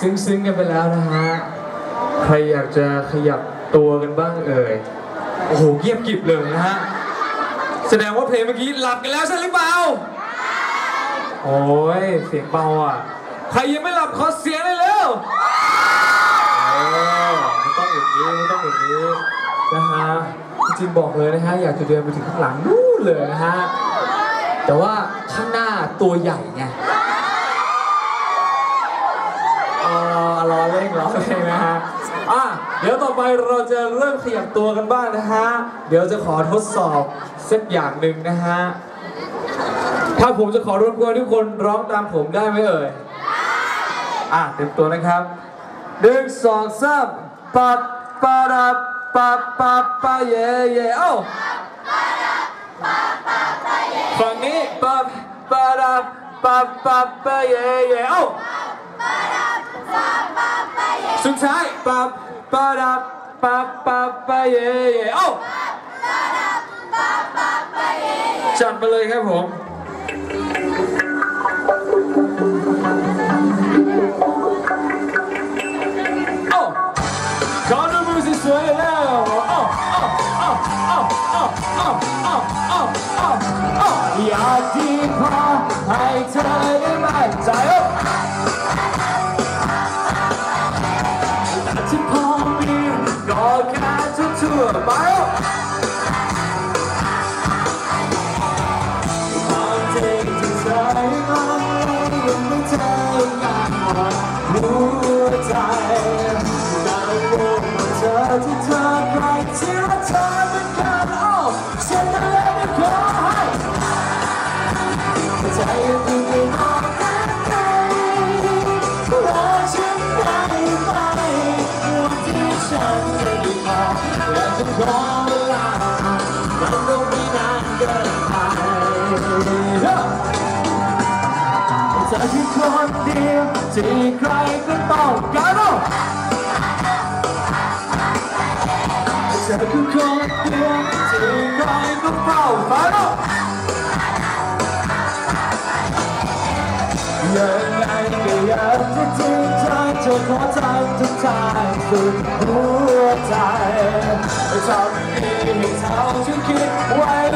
ซึ้งๆกันไปแล้วนะฮะ ใครอยากจะขยับตัวกันบ้างเอ่ย โอ้โหเงียบกริบเลยนะฮะ แสดงว่าเพลงเมื่อกี้หลับกันแล้วใช่หรือเปล่า โอ้ย เสียงเบาอะ ใครยังไม่หลับขอเสียงเลยเร็วเออไม่ต้องอย่างนี้ไม่ต้องอย่างนี้นะฮะ จริงๆบอกเลยนะฮะ อยากจะเดินไปถึงข้างหลังนู่นเลยนะฮะ แต่ว่าข้างหน้าตัวใหญ่ไง เอ่อ รอเล่นรอเล่นนะฮะอะเดี๋ยวต่อไปเราจะเริ่มขยับตัวกันบ้างนะฮะ เดี๋ยวจะขอทดสอบสักอย่างหนึ่งนะฮะ ถ้าผมจะขอรบกวนทุกคนร้องตามผมได้ไหมเอ่ย อะเต็มตัวนะครับหนึ่งสองสามปับปะดับปับปับปเย่เย่เอ้าฝั่งนี้ปับปะดับปับปับปเย่เย่เอ้า สุดท้ายปับปะดับปับปับปะเย่เย่เอ้าจัดมาเลยครับผม ที่เธอใครที่รักเธอเป็นการ เธอคือคนเดียวที่ใครก็ต้องการเธอคือคนเดียวที่ใครก็เฝ้าฝันยังไงก็อยากจะจริงใจจะขอทำทุกทางสุดหัวใจทำดีให้เท่าที่คิดไว้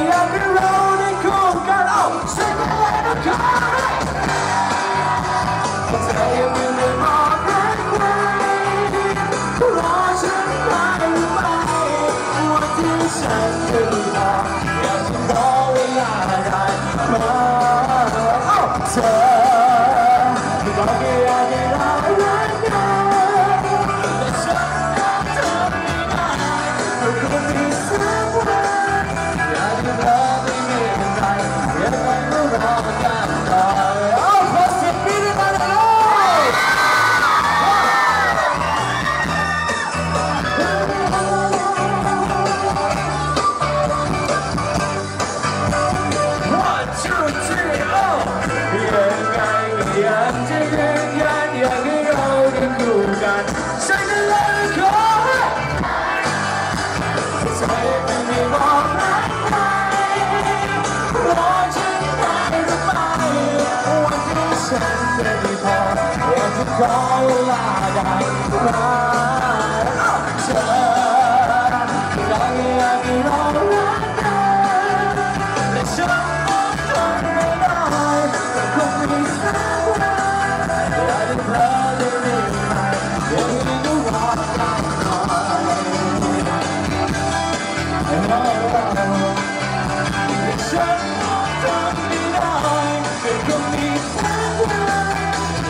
Oh my time. ก็อยากจะยืนยันอยากให้เราได้คู่กันฉันจะเลยขอให้ใจไม่มีบอกรักใครรอฉันได้หรือไม่วันที่ฉันจะได้พออยากจะขอเวลาได้ไหมเธออยากให้อยากให้เรา